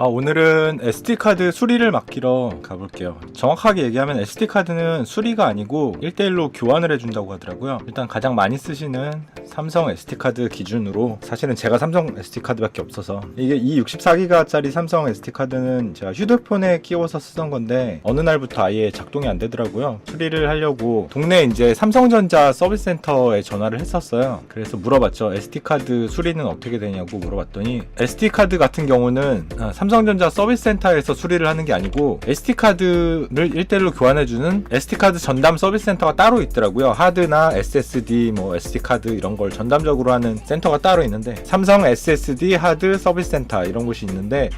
아, 오늘은 SD카드 수리를 맡기러 가볼게요. 정확하게 얘기하면 SD카드는 수리가 아니고 1대1로 교환을 해준다고 하더라고요. 일단 가장 많이 쓰시는 삼성 SD카드 기준으로 사실은 제가 삼성 SD카드밖에 없어서 이게 이 64기가짜리 삼성 SD카드는 제가 휴대폰에 끼워서 쓰던 건데 어느 날부터 아예 작동이 안 되더라고요. 수리를 하려고 동네 이제 삼성전자 서비스 센터에 전화를 했었어요. 그래서 물어봤죠. SD카드 수리는 어떻게 되냐고 물어봤더니 SD카드 같은 경우는 아, 삼성전자 서비스 센터에서 수리를 하는 게 아니고 SD카드를 1대1로 교환해주는 SD카드 전담 서비스 센터가 따로 있더라고요. 하드나 SSD, 뭐 SD카드 이런 걸 전담적으로 하는 센터가 따로 있는데 삼성 SSD 하드 서비스 센터 이런 곳이 있는데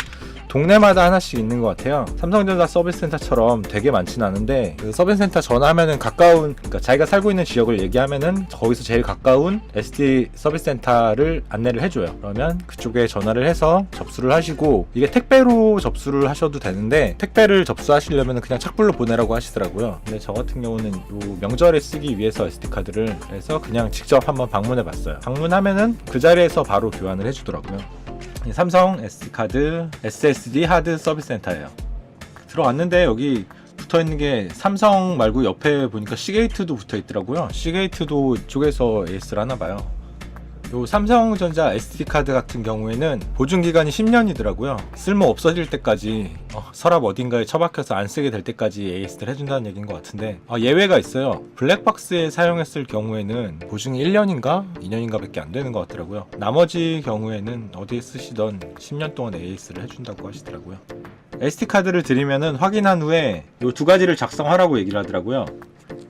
동네마다 하나씩 있는 것 같아요. 삼성전자 서비스 센터처럼 되게 많지는 않은데 그 서비스 센터 전화하면은 가까운 그러니까 자기가 살고 있는 지역을 얘기하면은 거기서 제일 가까운 SD 서비스 센터를 안내를 해줘요. 그러면 그쪽에 전화를 해서 접수를 하시고 이게 택배로 접수를 하셔도 되는데 택배를 접수하시려면 그냥 착불로 보내라고 하시더라고요. 근데 저 같은 경우는 요 명절에 쓰기 위해서 SD 카드를 그래서 그냥 직접 한번 방문해 봤어요. 방문하면은 그 자리에서 바로 교환을 해주더라고요. 이 삼성 SD카드 SSD 하드 서비스 센터예요. 들어왔는데 여기 붙어 있는 게 삼성 말고 옆에 보니까 시게이트도 붙어 있더라고요. 시게이트도 이쪽에서 AS를 하나 봐요. 요 삼성전자 SD 카드 같은 경우에는 보증 기간이 10년이더라고요. 쓸모 없어질 때까지 어, 서랍 어딘가에 처박혀서 안 쓰게 될 때까지 AS를 해준다는 얘기인 것 같은데 아, 예외가 있어요. 블랙박스에 사용했을 경우에는 보증이 1년인가 2년인가밖에 안 되는 것 같더라고요. 나머지 경우에는 어디에 쓰시던 10년 동안 AS를 해준다고 하시더라고요. SD 카드를 드리면은 확인한 후에 요두 가지를 작성하라고 얘기를 하더라고요.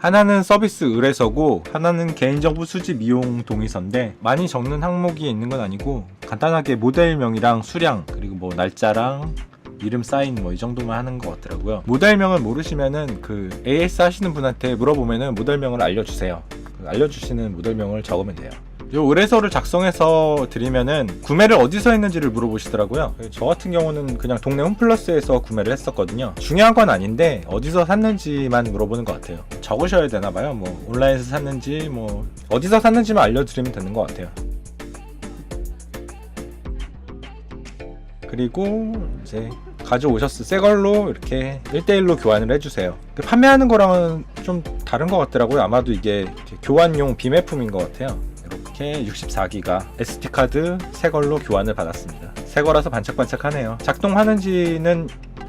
하나는 서비스 의뢰서고 하나는 개인정보 수집 이용 동의서인데 많이 적는 항목이 있는 건 아니고 간단하게 모델명이랑 수량 그리고 뭐 날짜랑 이름 사인 뭐 이 정도만 하는 것 같더라고요. 모델명을 모르시면은 그 AS 하시는 분한테 물어보면은 모델명을 알려주세요. 그 알려주시는 모델명을 적으면 돼요. 요 의뢰서를 작성해서 드리면은 구매를 어디서 했는지를 물어보시더라고요. 저 같은 경우는 그냥 동네 홈플러스에서 구매를 했었거든요. 중요한 건 아닌데 어디서 샀는지만 물어보는 것 같아요. 적으셔야 되나 봐요. 뭐 온라인에서 샀는지 뭐 어디서 샀는지만 알려드리면 되는 것 같아요. 그리고 이제 가져오셨을 새 걸로 이렇게 1대1로 교환을 해주세요. 그 판매하는 거랑은 좀 다른 것 같더라고요. 아마도 이게 교환용 비매품인 것 같아요. 이렇게 64기가 SD카드 새 걸로 교환을 받았습니다. 새 거라서 반짝반짝하네요. 작동하는지는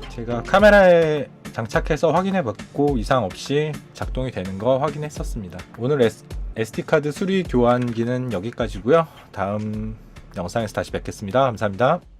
제가 카메라에 장착해서 확인해 봤고 이상 없이 작동이 되는 거 확인했었습니다. 오늘 SD카드 수리 교환기는 여기까지고요. 다음 영상에서 다시 뵙겠습니다. 감사합니다.